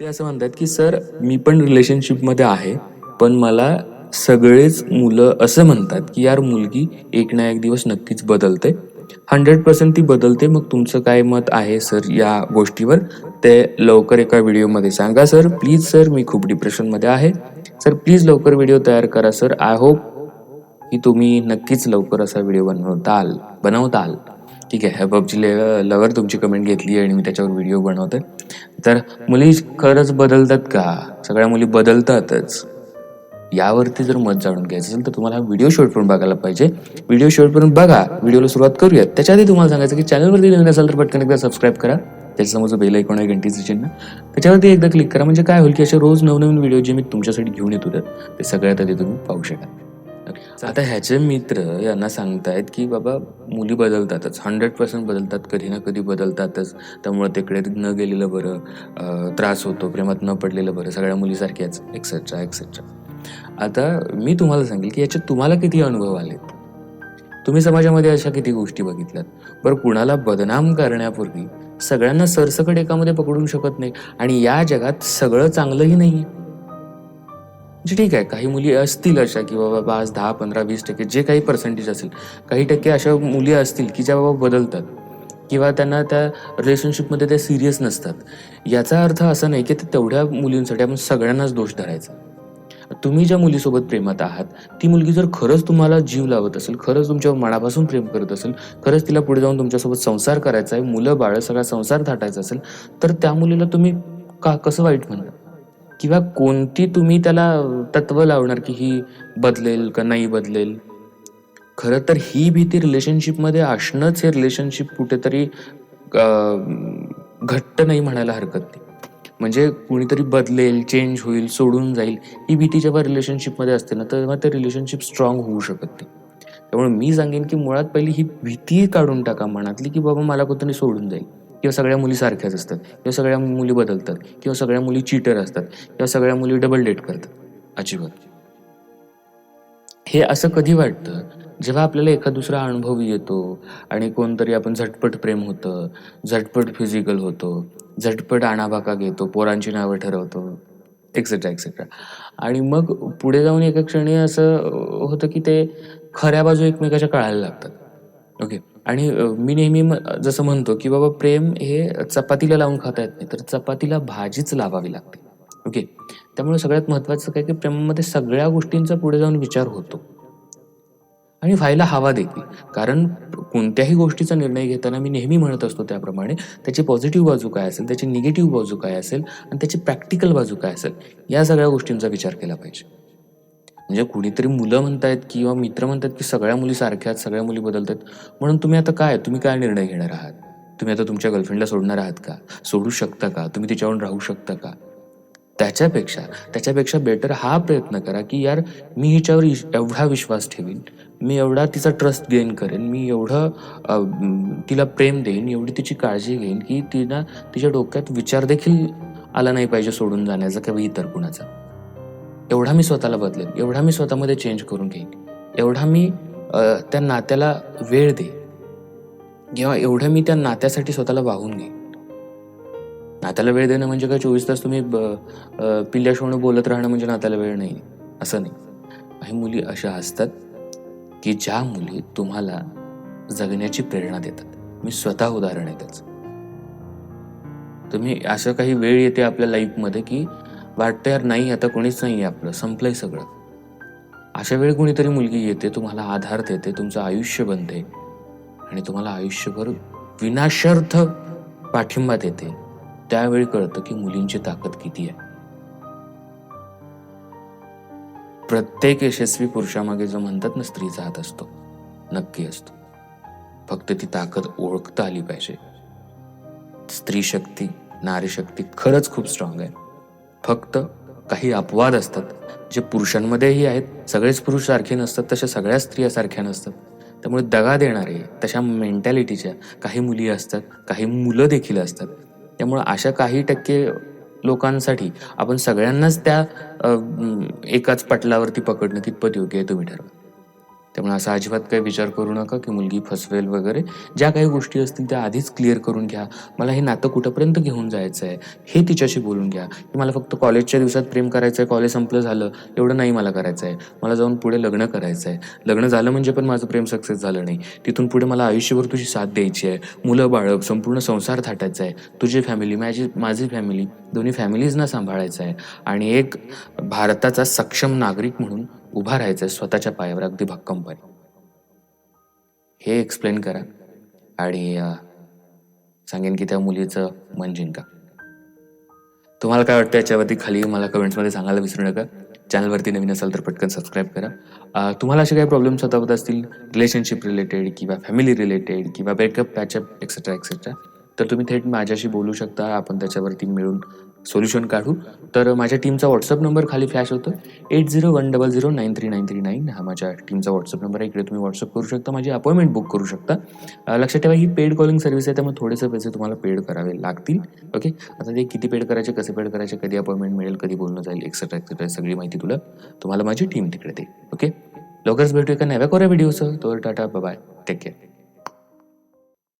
ते असं म्हणतात की सर मी पण रिलेशनशिपमध्ये आहे पण मला सगळेच मुलं असं म्हणतात की यार मुलगी एक ना एक दिवस नक्कीच बदलते. हंड्रेड पर्सेंट ती बदलते. मग तुमचं काय मत आहे सर या गोष्टीवर? ते लवकर एका व्हिडिओमध्ये सांगा सर प्लीज सर मी खूप डिप्रेशनमध्ये आहे. सर प्लीज लवकर व्हिडिओ तयार करा सर. आय होप की तुम्ही नक्कीच लवकर असा व्हिडिओ बनवताल बनवताल. ठीक आहे. पबजी लवर तुमची कमेंट घेतली आणि मी त्याच्यावर व्हिडिओ बनवते तर मुली खरंच बदलतात का? सगळ्या मुली बदलतातच. यावरती जर मत जाणून घ्यायचं असेल तर तुम्हाला व्हिडिओ शेवटपर्यंत बघायला पाहिजे. व्हिडिओ शेवटपर्यंत बघा. व्हिडिओला सुरुवात करूयात. त्याच्या आधी तुम्हाला सांगायचं की चॅनलवरती नवीन असाल तर पटकन एकदा सबस्क्राईब करा. त्याच्यासमोर जो बेल ऐकून आहे घंटीचं चिन्ह. त्याच्यावरती एकदा क्लिक करा. म्हणजे काय होईल की असे रोज नवनवीन व्हिडिओ जे मी तुमच्यासाठी घेऊन येतो तर ते सगळ्यात आधी तुम्ही पाहू शकाल. आता ह्याचे मित्र यांना सांगतायत की बाबा मुली बदलतातच. हंड्रेड पर्सेंट बदलतात. कधी ना कधी बदलतातच. त्यामुळे तिकडे न गेलेलं बरं त्रास होतो. प्रेमात न पडलेलं बरं. सगळ्या मुलीसारख्याच एक्सेट्रा एक्सेट्रा आता मी तुम्हाला सांगेल की याच्यात तुम्हाला किती अनुभव आलेत? तुम्ही समाजामध्ये अशा किती गोष्टी बघितल्यात? बरं कुणाला बदनाम करण्यापूर्वी सगळ्यांना सरसकट एकामध्ये पकडू शकत नाही. आणि या जगात सगळं चांगलंही नाही आहे म्हणजे ठीक आहे काही मुली असतील अशा की बाबा आज दहा पंधरा वीस टक्के जे काही पर्सेंटेज असेल काही टक्के अशा मुली असतील की ज्या बाबा बदलतात किंवा त्यांना त्या रिलेशनशिपमध्ये त्या सिरियस नसतात. याचा अर्थ असा नाही की ते तेवढ्या मुलींसाठी आपण सगळ्यांनाच दोष धरायचा. तुम्ही ज्या मुलीसोबत प्रेमात आहात ती मुलगी जर खरंच तुम्हाला जीव लावत असेल खरंच तुमच्या मनापासून प्रेम करत असेल खरंच तिला पुढे जाऊन तुमच्यासोबत संसार करायचा आहे मुलं बाळ सगळा संसार थाटायचा असेल तर त्या मुलीला तुम्ही का कसं वाईट म्हणता? किंवा कोणती तुम्ही त्याला तत्व लावणार की ही बदलेल का नाही बदलेल? खरं तर ही भीती रिलेशनशिपमध्ये असणंच हे रिलेशनशिप कुठेतरी घट्ट नाही म्हणायला हरकत नाही. म्हणजे कुणीतरी बदलेल चेंज होईल सोडून जाईल ही भीती जेव्हा रिलेशनशिपमध्ये असते ना तेव्हा ते रिलेशनशिप स्ट्रॉंग होऊ शकत नाही. त्यामुळे मी सांगेन की मुळात पहिली ही भीती काढून टाका मनातली की बाबा मला कोणतरी सोडून जाईल. किंवा सगळ्या मुली सारख्याच असतात किंवा सगळ्या मुली बदलतात किंवा सगळ्या मुली चीटर असतात किंवा सगळ्या मुली डबल डेट करतात. अजिबात. हे असं कधी वाटतं? जेव्हा आपल्याला एखाद दुसरा अनुभव येतो आणि कोणतरी आपण झटपट प्रेम होतं झटपट फिजिकल होतो झटपट आणाबाका घेतो पोरांची नावं ठरवतो एक्सेट्रा एक्सेट्रा आणि मग पुढे जाऊन एका क्षणी असं होतं की ते खऱ्या बाजू एकमेकाच्या कळायला लागतात. ओके आणि मी नेहमी म- जसं म्हणतो की बाबा प्रेम हे चपातीला लावून खाता येत नाही तर चपातीला भाजीच लावावी लागते. ओके? त्यामुळे सगळ्यात महत्त्वाचं काय की प्रेमामध्ये सगळ्या गोष्टींचा पुढे जाऊन विचार होतो. आणि व्हायला हवा देखील. कारण कोणत्याही गोष्टीचा निर्णय घेताना मी नेहमी म्हणत असतो त्याप्रमाणे त्याची पॉझिटिव्ह बाजू काय असेल त्याची निगेटिव्ह बाजू काय असेल आणि त्याची प्रॅक्टिकल बाजू काय असेल या सगळ्या गोष्टींचा विचार केला पाहिजे. म्हणजे कुणीतरी मुलं म्हणतायत किंवा मित्र म्हणतात की सगळ्या मुली आहेत सगळ्या मुली बदलतात. म्हणून तुम्ही आता काय तुम्ही काय निर्णय घेणार आहात? तुम्ही आता तुमच्या गर्लफ्रेंडला सोडणार आहात का? सोडू शकता का? तुम्ही तिच्यावरून राहू शकता का? त्याच्यापेक्षा त्याच्यापेक्षा बेटर हा प्रयत्न करा की यार मी हिच्यावर एवढा विश्वास ठेवीन मी एवढा तिचा ट्रस्ट गेन करेन मी एवढं तिला प्रेम देईन एवढी तिची काळजी घेईन की तिला तिच्या डोक्यात विचार देखील आला नाही पाहिजे सोडून जाण्याचा किंवा इतर कुणाचा. एवढा मी स्वतःला बदलेन एवढा मी स्वतःमध्ये चेंज करून घेईन एवढा मी त्या नात्याला वेळ दे किंवा एवढं मी त्या नात्यासाठी स्वतःला वाहून घेईन. नात्याला वेळ देणं म्हणजे काय? चोवीस तास तुम्ही ब- अ, बोलत राहणं म्हणजे नात्याला वेळ नाही असं नाही. काही मुली अशा असतात की ज्या मुली तुम्हाला जगण्याची प्रेरणा देतात. मी स्वतः उदाहरण आहे त्याचं. तुम्ही असं काही वेळ येते आपल्या लाईफमध्ये की वाटतं यार नाही आता कोणीच नाही आहे आपलं. संपलंय सगळं. अशा वेळी कोणीतरी मुलगी येते तुम्हाला आधार देते तुमचं आयुष्य बनते. आणि तुम्हाला आयुष्यभर विनाशर्थ पाठिंबा देते. त्यावेळी कळतं की मुलींची ताकद किती आहे. प्रत्येक यशस्वी पुरुषामागे जो म्हणतात ना स्त्रीचा हात असतो नक्की असतो. फक्त ती ताकद ओळखता आली पाहिजे. स्त्री शक्ती नारी शक्ती खरंच खूप स्ट्रॉंग आहे. फक्त काही अपवाद असतात. जे पुरुषांमध्येही आहेत. सगळेच पुरुष सारखे नसतात. तशा सगळ्या स्त्रिया सारख्या नसतात. त्यामुळे दगा देणारे तशा मेंटॅलिटीच्या काही मुली असतात. काही मुलं देखील असतात. त्यामुळं अशा काही टक्के लोकांसाठी आपण सगळ्यांनाच त्या एकाच पटलावरती पकडणं कितपत योग्य आहे तुम्ही ठरवा. त्यामुळे असा अजिबात काही विचार करू नका की मुलगी फसवेल वगैरे. ज्या काही गोष्टी असतील त्या आधीच क्लिअर करून घ्या. मला हे नातं कुठंपर्यंत घेऊन जायचं आहे हे तिच्याशी बोलून घ्या. की मला फक्त कॉलेजच्या दिवसात प्रेम करायचं आहे कॉलेज संपलं झालं एवढं नाही मला करायचं आहे मला जाऊन पुढे लग्न करायचं आहे लग्न झालं म्हणजे पण माझं प्रेम सक्सेस झालं नाही. तिथून पुढे मला आयुष्यभर तुझी साथ द्यायची आहे मुलं बाळग संपूर्ण संसार थाटायचा आहे तुझी फॅमिली माझी माझी फॅमिली दोन्ही फॅमिलीजना सांभाळायचं आहे आणि एक भारताचा सक्षम नागरिक म्हणून उभा राहायचं आहे स्वतःच्या पायावर अगदी भक्कमपणे. हे एक्सप्लेन करा. आणि सांगेन की त्या मुलीचं मन जिंका. तुम्हाला काय वाटतं याच्यावरती? खाली मला कमेंट्समध्ये सांगायला विसरू नका. चॅनलवरती नवीन असाल तर पटकन सबस्क्राईब करा. तुम्हाला असे काही प्रॉब्लेम्स होत असतील रिलेशनशिप रिलेटेड किंवा फॅमिली रिलेटेड किंवा ब्रेकअप पॅचअप एक्सेट्रा एक्सेट्रा तर तुम्ही थेट माझ्याशी बोलू शकता. आपण त्याच्यावरती मिळून सोल्युशन काढू तर माझ्या टीमचा व्हॉट्सअप नंबर खाली फ्लॅश होतो. Eight zero one double zero nine three nine three nine हा माझ्या टीमचा व्हॉट्सअप नंबर आहे. इकडे तुम्ही व्हॉट्सअप करू शकता. माझी अपॉइंटमेंट बुक करू शकता. लक्षात ठेवा ही पेड कॉलिंग सर्व्हिस आहे त्यामुळे थोडेसे पैसे तुम्हाला पेड करावे लागतील. ओके आता ते किती पेड करायचे कसे पेड करायचे कधी अपॉइंटमेंट मिळेल कधी बोलणं जाईल एक्सेट्रा एक्सेट्रा सगळी माहिती तुला तुम्हाला माझी टीम तिकडे देईल. ओके लवकरच भेटू एका नव्या कोऱ्या व्हिडिओसह तोवर टाटा बाय टेक केअर